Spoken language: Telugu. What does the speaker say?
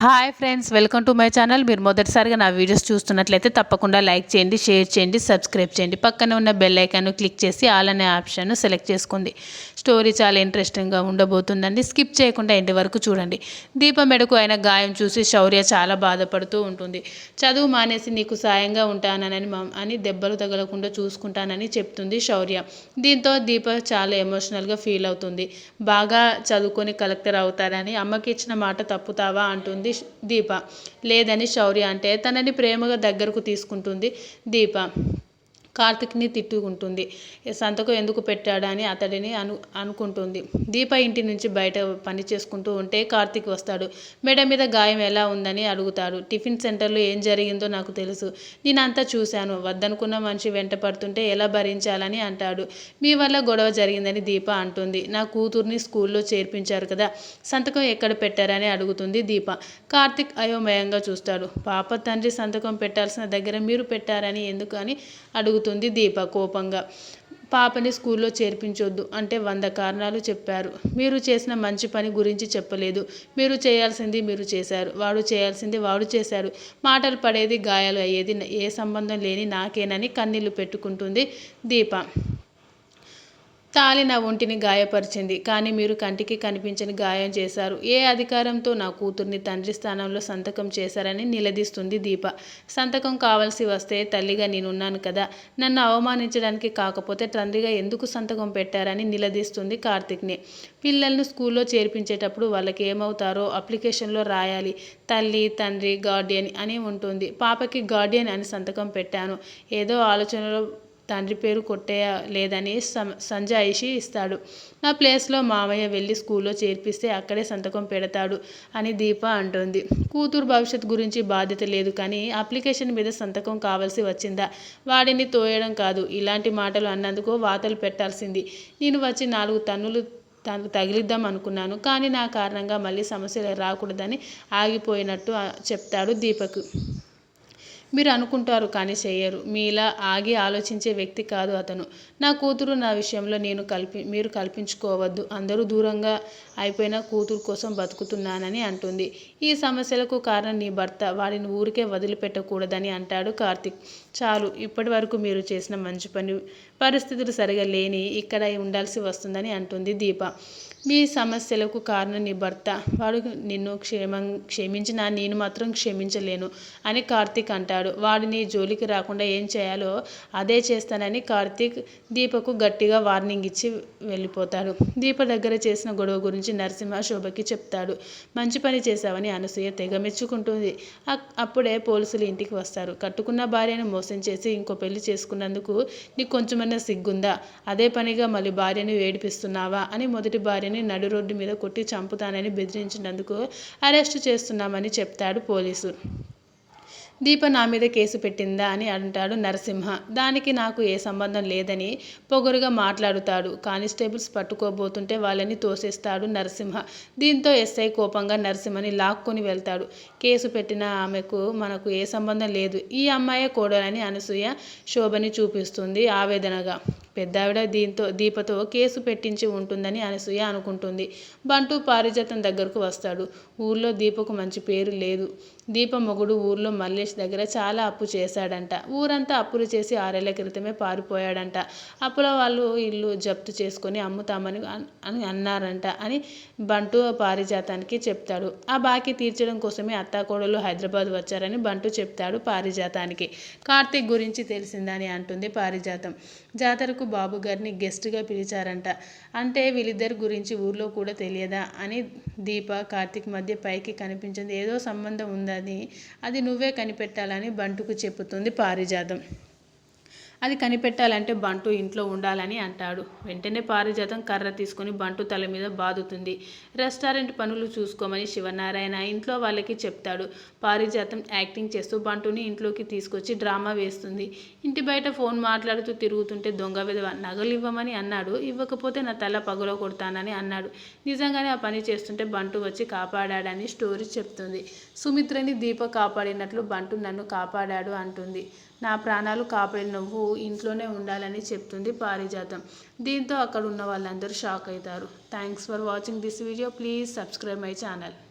Hi friends welcome to my channel మీరు మొదటిసారిగా నా వీడియోస్ చూస్తున్నట్లయితే తప్పకుండా లైక్ చేయండి షేర్ చేయండి సబ్స్క్రైబ్ చేయండి. పక్కన ఉన్న బెల్ ఐకాన్ క్లిక్ చేసి ఆల్ అనే ఆప్షన్ సెలెక్ట్ చేసుకోండి స్టోరీ చాలా ఇంట్రెస్టింగ్గా ఉండబోతుందండి. స్కిప్ చేయకుండా ఇంటి వరకు చూడండి. దీప మెడకు అయిన గాయం చూసి శౌర్య చాలా బాధపడుతూ ఉంటుంది. చదువు మానేసి నీకు సాయంగా ఉంటానని అని దెబ్బలు తగలకుండా చూసుకుంటానని చెప్తుంది శౌర్య. దీంతో దీప చాలా ఎమోషనల్గా ఫీల్ అవుతుంది. బాగా చదువుకొని కలెక్టర్ అవుతారని అమ్మకి ఇచ్చిన మాట తప్పుతావా? అంటుంది దీప లేదని శౌర్య అంటే తనని ప్రేమగా దగ్గరకు తీసుకుంటుంది దీప. కార్తిక్ని తిట్టుకుంటుంది. సంతకం ఎందుకు పెట్టాడని అతడిని అను అనుకుంటుంది. దీప ఇంటి నుంచి బయట పని చేసుకుంటూ ఉంటే కార్తిక్ వస్తాడు. మెడ మీద గాయం ఎలా ఉందని అడుగుతాడు. టిఫిన్ సెంటర్లో ఏం జరిగిందో నాకు తెలుసు. నేనంతా చూశాను. వద్దనుకున్న మనిషి వెంట పడుతుంటే ఎలా భరించాలని అంటాడు. మీ వల్ల గొడవ జరిగిందని దీప అంటుంది. నా కూతుర్ని స్కూల్లో చేర్పించారు కదా. సంతకం ఎక్కడ పెట్టారని అడుగుతుంది దీప. కార్తిక్ అయోమయంగా చూస్తాడు. పాప తండ్రి సంతకం పెట్టాల్సిన దగ్గర మీరు పెట్టారని ఎందుకు అని అడుగు అడుగుతుంది దీప కోపంగా. పాపని స్కూల్లో చేర్పించొద్దు అంటే వంద కారణాలు చెప్పారు. మీరు చేసిన మంచి పని గురించి చెప్పలేదు. మీరు చేయాల్సింది మీరు చేశారు. వాడు చేయాల్సింది వాడు చేశారు. మాటలు పడేది గాయాలు అయ్యేది ఏ సంబంధం లేని నాకేనని కన్నీళ్ళు పెట్టుకుంటుంది దీప. తాలి నా ఒంటిని గాయపరిచింది. కానీ మీరు కంటికి కనిపించని గాయం చేశారు. ఏ అధికారంతో నా కూతుర్ని తండ్రి స్థానంలో సంతకం చేశారని నిలదీస్తుంది దీప. సంతకం కావాల్సి వస్తే తల్లిగా నేనున్నాను కదా. నన్ను అవమానించడానికి కాకపోతే తండ్రిగా ఎందుకు సంతకం పెట్టారని నిలదీస్తుంది కార్తిక్ని. పిల్లల్ని స్కూల్లో చేర్పించేటప్పుడు వాళ్ళకి ఏమవుతారో అప్లికేషన్లో రాయాలి. తల్లి తండ్రి గార్డియన్ అని ఉంటుంది. పాపకి గార్డియన్ అని సంతకం పెట్టాను. ఏదో ఆలోచనలో తండ్రి పేరు కొట్టేయ లేదని సంజాయిషి ఇస్తాడు. నా ప్లేస్లో మామయ్య వెళ్ళి స్కూల్లో చేర్పిస్తే అక్కడే సంతకం పెడతాడు అని దీప అంటుంది. కూతురు భవిష్యత్ గురించి బాధ్యత లేదు కానీ అప్లికేషన్ మీద సంతకం కావాల్సి వచ్చిందా? వాడిని తోయడం కాదు. ఇలాంటి మాటలు అన్నందుకు వాతలు పెట్టాల్సింది. నేను వచ్చి నాలుగు తన్నులు తనకు తగిలిద్దాం అనుకున్నాను కానీ నా కారణంగా మళ్ళీ సమస్యలు రాకూడదని ఆగిపోయినట్టు చెప్తాడు దీపక్. మీరు అనుకుంటారు కానీ చేయరు. మీలా ఆగి ఆలోచించే వ్యక్తి కాదు అతను. నా కూతురు నా విషయంలో నేను కల్పి మీరు కల్పించుకోవద్దు. అందరూ దూరంగా అయిపోయిన కూతురు కోసం బతుకుతున్నానని అంటుంది. ఈ సమస్యలకు కారణం నీ భర్త. వాడిని ఊరికే వదిలిపెట్టకూడదని అంటాడు కార్తిక్. చాలు ఇప్పటి వరకు మీరు చేసిన మంచి పని పరిస్థితులు సరిగా లేని ఇక్కడ ఉండాల్సి వస్తుందని అంటుంది దీప. మీ సమస్యలకు కారణం నీ భర్త. వాడు నిన్ను క్షేమం క్షమించినా నేను మాత్రం క్షమించలేను అని కార్తీక్ అంటాడు. వాడిని జోలికి రాకుండా ఏం చేయాలో అదే చేస్తానని కార్తీక్ దీపకు గట్టిగా వార్నింగ్ ఇచ్చి వెళ్ళిపోతాడు. దీప దగ్గర చేసిన గొడవ గురించి నరసింహ శోభకి చెప్తాడు. మంచి పని చేశావని అనసూయ తెగ మెచ్చుకుంటుంది. అప్పుడే పోలీసులు ఇంటికి వస్తారు. కట్టుకున్న భార్యను మోసం చేసి ఇంకో పెళ్ళి చేసుకున్నందుకు నీకు కొంచెమన్నా సిగ్గుందా? అదే పనిగా మళ్ళీ భార్యను ఏడిపిస్తున్నావా? అని మొదటి భార్య భార్యని నడు రోడ్డు మీద కొట్టి చంపుతానని బెదిరించినందుకు అరెస్ట్ చేస్తున్నామని చెప్తాడు పోలీసు. దీప నా మీద కేసు పెట్టిందా అని అంటాడు నరసింహ. దానికి నాకు ఏ సంబంధం లేదని పొగరుగా మాట్లాడుతాడు. కానిస్టేబుల్స్ పట్టుకోబోతుంటే వాళ్ళని తోసేస్తాడు నరసింహ. దీంతో ఎస్ఐ కోపంగా నరసింహని లాక్కొని వెళ్తాడు. కేసు పెట్టిన ఆమెకు మనకు ఏ సంబంధం లేదు. ఈ అమ్మాయే కోడలని అనసూయ శోభని చూపిస్తుంది ఆవేదనగా. పెద్దావిడ దీంతో దీపతో కేసు పెట్టించి ఉంటుందని అనసూయ అనుకుంటుంది. బంటు పారిజాతం దగ్గరకు వస్తాడు. ఊర్లో దీపకు మంచి పేరు లేదు. దీప మొగుడు ఊర్లో మల్లేష్ దగ్గర చాలా అప్పు చేశాడంట. ఊరంతా అప్పులు చేసి ఆరేళ్ళ క్రితమే పారిపోయాడంట. అప్పుల వాళ్ళు ఇల్లు జప్తు చేసుకొని అమ్ముతామని అని అన్నారంట అని బంటు పారిజాతానికి చెప్తాడు. ఆ బాకీ తీర్చడం కోసమే అత్తాకోడలు హైదరాబాద్ వచ్చారని బంటు చెప్తాడు పారిజాతానికి. కార్తీక్ గురించి తెలిసిందని అంటుంది పారిజాతం. జాతరకు బాబు గారిని గెస్ట్గా పిలిచారంట. అంటే వీళ్ళిద్దరి గురించి ఊర్లో కూడా తెలియదా? అని దీప కార్తీక్ మధ్య పైకి కనిపించింది. ఏదో సంబంధం ఉందని. అది నువ్వే కనిపెట్టాలని బంటుకు చెబుతుంది పారిజాతం. అది కనిపెట్టాలంటే బంటు ఇంట్లో ఉండాలని అంటాడు. వెంటనే పారిజాతం కర్ర తీసుకుని బంటు తల మీద బాదుతుంది. రెస్టారెంట్ పనులు చూసుకోమని శివనారాయణ ఇంట్లో వాళ్ళకి చెప్తాడు. పారిజాతం యాక్టింగ్ చేస్తూ బంటుని ఇంట్లోకి తీసుకొచ్చి డ్రామా వేస్తుంది. ఇంటి బయట ఫోన్ మాట్లాడుతూ తిరుగుతుంటే దొంగ విధవ నగలు ఇవ్వమని అన్నాడు. ఇవ్వకపోతే నా తల పగులో కొడతానని అన్నాడు. నిజంగానే ఆ పని చేస్తుంటే బంటు వచ్చి కాపాడాడని స్టోరీ చెప్తుంది. సుమిత్రని దీప కాపాడినట్లు బంటు నన్ను కాపాడాడు అంటుంది. నా ప్రాణాలు కాపాడిన నువ్వు ఇంట్లోనే ఉండాలని చెప్తుంది పారిజాతం. దీంతో అక్కడ ఉన్న వాళ్ళందరూ షాక్ అవుతారు. Thanks for watching this video please subscribe my channel